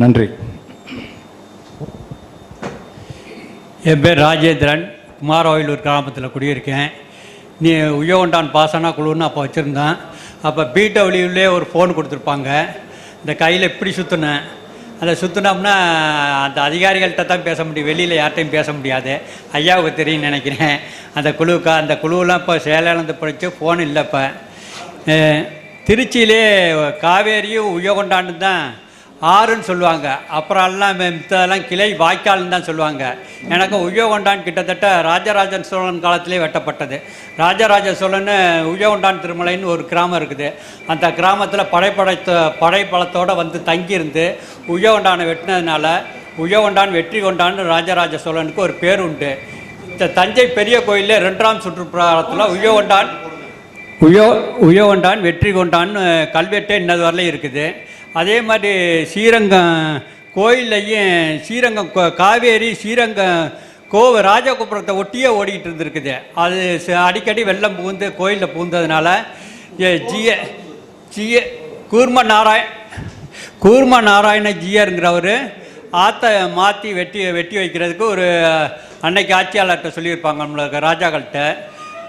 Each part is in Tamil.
நன்றி. என் பேர் ராஜேந்திரன். குமாரவாயிலூர் கிராமத்தில் குடியிருக்கேன். நீ உயவண்டான் பாசனா குழுன்னு அப்போ வச்சுருந்தேன். அப்போ பிடபிள்யூலே ஒரு ஃபோன் கொடுத்துருப்பாங்க. இந்த கையில் இப்படி சுற்றினேன் அதை சுற்றினோம்னா அந்த அதிகாரிகள்கிட்ட தான் பேச முடியும். வெளியில் யார்கிட்டையும் பேச முடியாது. ஐயாவுக்கு தெரியும்னு நினைக்கிறேன். அந்த குழுக்கா அந்த குழுவெலாம் இப்போ சேலந்து படித்து ஃபோன் இல்லை இப்போ. திருச்சியிலே காவேரியும் உயகொண்டான்னு தான் ஆறுன்னு சொல்லுவாங்க. அப்புறம் எல்லாம் மித்ததெல்லாம் கிளை வாய்க்கால்னு தான் சொல்லுவாங்க. எனக்கு உய்யகொண்டான் கிட்டத்தட்ட ராஜராஜன் சோழன் காலத்திலே வெட்டப்பட்டது. ராஜராஜ சோழன் உய்யகொண்டான் திருமலைன்னு ஒரு கிராமம் இருக்குது. அந்த கிராமத்தில் படைப்படைத்த படைப்பலத்தோடு வந்து தங்கியிருந்து உய்யகொண்டானை வெட்டினதுனால உய்யகொண்டான் வெற்றி கொண்டான்னு ராஜராஜ சோழனுக்கு ஒரு பேர் உண்டு. இந்த தஞ்சை பெரிய கோயிலில் ரெண்டாம் சுற்றுப்பிரகாரத்தில் உய்யகொண்டான் உயோ உயவண்டான் வெற்றி கொண்டான்னு கல்வெட்டே இன்னது வரலையும் இருக்குது. அதே மாதிரி ஸ்ரீரங்கம் கோயில்லையும் ஸ்ரீரங்கம் கோ- காவேரி ஸ்ரீரங்கம் கோவ ராஜகோபுரத்தை ஒட்டியே ஓடிக்கிட்டு இருந்திருக்குது. அது ச- அடிக்கடி வெள்ளம் பூந்து கோயிலில் பூந்ததுனால ஏ, ஜிய ஜிய கூர்ம நாராய கூர்ம நாராயண ஜியருங்கிறவர் ஆற்றை மாற்றி வெட்டி வெட்டி வைக்கிறதுக்கு ஒரு அன்னைக்கு ஆட்சியாளர்கிட்ட சொல்லியிருப்பாங்க நம்மளுக்கு ராஜாக்கள்கிட்ட.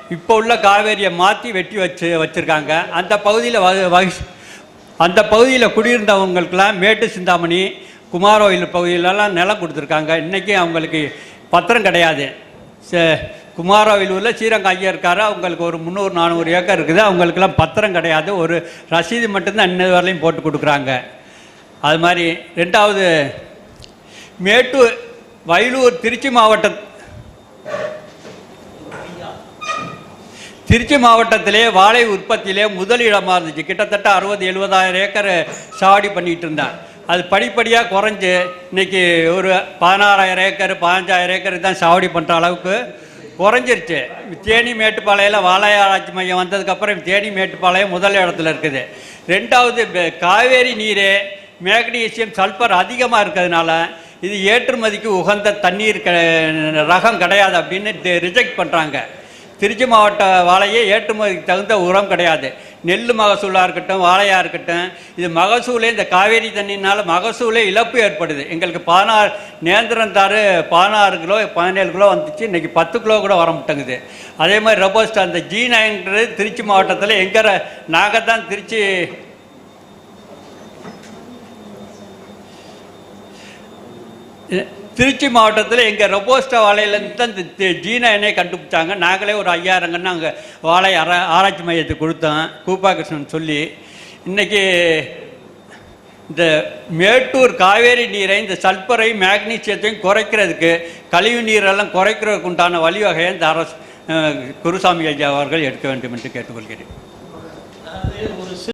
இப்போ உள்ள காவேரியை மாற்றி வெட்டி வச்சு வச்சுருக்காங்க. அந்த பகுதியில் வ வகி அந்த பகுதியில் குடியிருந்தவங்களுக்கெல்லாம் மேட்டு சிந்தாமணி குமாரோயில் பகுதியிலலாம் நிலம் கொடுத்துருக்காங்க. இன்றைக்கி அவங்களுக்கு பத்திரம் கிடையாது. ச- குமாரவேலூரில் ஸ்ரீரங்க ஐயா இருக்காரு. அவங்களுக்கு ஒரு முந்நூறு நானூறு ஏக்கர் இருக்குது. அவங்களுக்கெல்லாம் பத்திரம் கிடையாது. ஒரு ரசீது மட்டும்தான் இன்னது வரலையும் போட்டு கொடுக்குறாங்க. அது மாதிரி ரெண்டாவது மேட்டூர் வயலூர் திருச்சி மாவட்ட திருச்சி மாவட்டத்திலே வாழை உற்பத்தியிலே முதலிடமாக இருந்துச்சு. கிட்டத்தட்ட அறுபது எழுபதாயிரம் ஏக்கர் சாவடி பண்ணிகிட்டு இருந்தார். அது படிப்படியாக குறைஞ்சு இன்னைக்கு ஒரு பதினாறாயிரம் ஏக்கர் பதினஞ்சாயிரம் ஏக்கர் தான் சாவடி பண்ணுற அளவுக்கு குறைஞ்சிருச்சு. தேனி மேட்டுப்பாளையில் வாழை ஆராய்ச்சி மையம் வந்ததுக்கப்புறம் தேனி மேட்டுப்பாளையம் முதல் இடத்துல இருக்குது. ரெண்டாவது காவேரி நீரே மேக்னீசியம் சல்பர் அதிகமாக இருக்கிறதுனால இது ஏற்றுமதிக்கு உகந்த தண்ணீர் க ரகம் கிடையாது அப்படின்னு ரிஜெக்ட் பண்ணுறாங்க திருச்சி மாவட்ட வாழையே ஏற்றுமதிக்கு தகுந்த உரம் கிடையாது. நெல் மகசூலாக இருக்கட்டும் வாழையாக இருக்கட்டும் இது மகசூலே இந்த காவேரி தண்ணினால் மகசூலே இழப்பு ஏற்படுது. எங்களுக்கு பதினாறு நேந்திரம் தாறு பதினாறு கிலோ பதினேழு கிலோ வந்துச்சு. இன்றைக்கி பத்து கிலோ கூட வர மாட்டேங்குது. அதே மாதிரி ரொபோஸ்ட் அந்த ஜி நயன்றது திருச்சி மாவட்டத்தில் எங்கே நாங்கள் தான் திருச்சி திருச்சி மாவட்டத்தில் எங்கள் ரொபோஸ்டா வாழையிலேருந்து தான் இந்த ஜீனா எண்ணெயை கண்டுபிடிச்சாங்க. நாங்களே ஒரு ஐயாயிரங்கன்னு நாங்கள் அங்கே வாழை ஆரா ஆராய்ச்சி மையத்துக்கு கொடுத்தோம். கூப்பாகிருஷ்ணன் சொல்லி இன்றைக்கி இந்த மேட்டூர் காவேரி நீரை இந்த சல்பரை மேக்னீசியத்தையும் குறைக்கிறதுக்கு கழிவு நீரெல்லாம் குறைக்கிறதுக்கு உண்டான வழிவகையை இந்த அரசு குருசாமி ஐயா அவர்கள் எடுக்க வேண்டும் என்று கேட்டுக்கொள்கிறேன்.